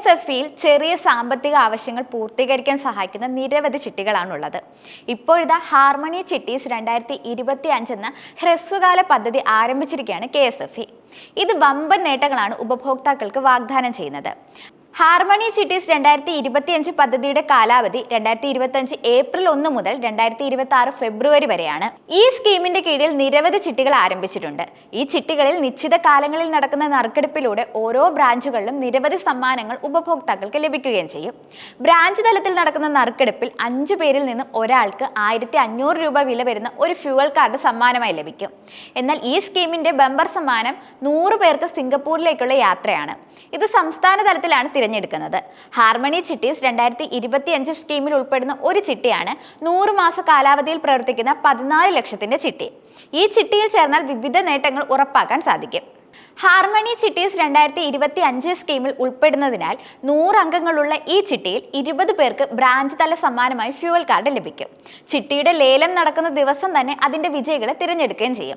S F ഇയിൽ ചെറിയ സാമ്പത്തിക ആവശ്യങ്ങൾ പൂർത്തീകരിക്കാൻ സഹായിക്കുന്ന നിരവധി ചിട്ടികളാണുള്ളത്. ഇപ്പോഴത്തെ ഹാർമണി ചിട്ടീസ് രണ്ടായിരത്തി ഇരുപത്തി അഞ്ചെന്ന ഹ്രസ്വകാല പദ്ധതി ആരംഭിച്ചിരിക്കുകയാണ് കെ എസ് എഫ് ഇ. ഇത് വമ്പൻ നേട്ടങ്ങളാണ് ഉപഭോക്താക്കൾക്ക് വാഗ്ദാനം ചെയ്യുന്നത്. ഹാർമണി സിറ്റീസ് രണ്ടായിരത്തി ഇരുപത്തിയഞ്ച് പദ്ധതിയുടെ കാലാവധി രണ്ടായിരത്തി ഇരുപത്തി ഏപ്രിൽ ഒന്ന് മുതൽ രണ്ടായിരത്തി ഇരുപത്തി ആറ് ഫെബ്രുവരി വരെയാണ്. ഈ സ്കീമിന്റെ കീഴിൽ നിരവധി ചിട്ടികൾ ആരംഭിച്ചിട്ടുണ്ട്. ഈ ചിട്ടികളിൽ നിശ്ചിത കാലങ്ങളിൽ നടക്കുന്ന നറുക്കെടുപ്പിലൂടെ ഓരോ ബ്രാഞ്ചുകളിലും നിരവധി സമ്മാനങ്ങൾ ഉപഭോക്താക്കൾക്ക് ലഭിക്കുകയും ചെയ്യും. ബ്രാഞ്ച് തലത്തിൽ നടക്കുന്ന നറുക്കെടുപ്പിൽ അഞ്ചു പേരിൽ നിന്നും ഒരാൾക്ക് ആയിരത്തി അഞ്ഞൂറ് രൂപ വില വരുന്ന ഒരു ഫ്യൂവൽ കാർഡ് സമ്മാനമായി ലഭിക്കും. എന്നാൽ ഈ സ്കീമിന്റെ ബമ്പർ സമ്മാനം നൂറ് പേർക്ക് സിംഗപ്പൂരിലേക്കുള്ള യാത്രയാണ്. ഇത് സംസ്ഥാന തലത്തിലാണ് തിരഞ്ഞെടുക്കുന്നത്. ഹാർമണി ചിട്ടീസ് രണ്ടായിരത്തി ഇരുപത്തിയഞ്ച് സ്കീമിൽ ഉൾപ്പെടുന്ന ഒരു ചിട്ടിയാണ് നൂറ് മാസ കാലാവധിയിൽ പ്രവർത്തിക്കുന്ന പതിനാല് ലക്ഷത്തിന്റെ ചിട്ടി. ഈ ചിട്ടിയിൽ ചേർന്നാൽ വിവിധ നേട്ടങ്ങൾ ഉറപ്പാക്കാൻ സാധിക്കും. ഹാർമണി ചിട്ടീസ് രണ്ടായിരത്തി ഇരുപത്തി അഞ്ച് സ്കീമിൽ ഉൾപ്പെടുന്നതിനാൽ നൂറ് അംഗങ്ങളുള്ള ഈ ചിട്ടിയിൽ ഇരുപത് പേർക്ക് ബ്രാഞ്ച് തല സമ്മാനമായി ഫ്യൂവൽ കാർഡ് ലഭിക്കും. ചിട്ടിയുടെ ലേലം നടക്കുന്ന ദിവസം തന്നെ അതിന്റെ വിജയികളെ തിരഞ്ഞെടുക്കുകയും ചെയ്യും.